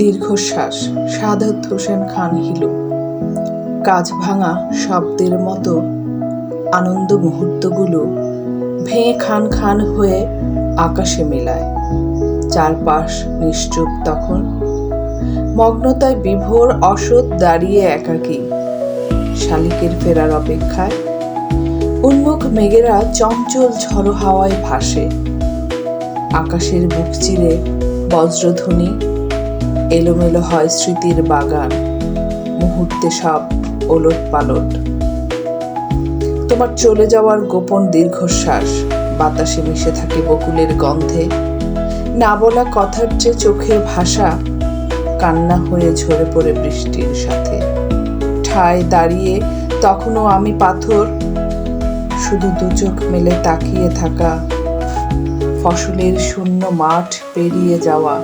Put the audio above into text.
দীর্ঘশ্বাস সাদত হোসেন খান হিলু। কাজ ভাঙা শব্দের মতো আনন্দ মুহূর্তগুলো ভেঙে খান খান হয়ে আকাশে মেলায়। চারপাশ নিশ্চুপ তখন। মগ্নতায় বিভোর অসৎ দাঁড়িয়ে একাকী। শালিকের ফেরার অপেক্ষায়। উন্মুখ মেঘেরা চঞ্চল ঝড়ো হাওয়ায় ভাসে। আকাশের বুক চিরে বজ্রধ্বনি এলোমেলো হয় স্মৃতির বাগান। মুহূর্তে সব ওলট পালট তোমার চলে যাওয়ার গোপন দীর্ঘশ্বাস, বাতাসে মিশে থাকে বকুলের গন্ধে। না বলা কথার চেয়ে চোখের ভাষা কান্না হয়ে ঝরে পড়ে বৃষ্টির সাথে। ঠায় দাঁড়িয়ে তখনও আমি পাথর, শুধু দু চোখ মেলে তাকিয়ে থাকা। ফসলের শূন্য মাঠ পেরিয়ে যাওয়া।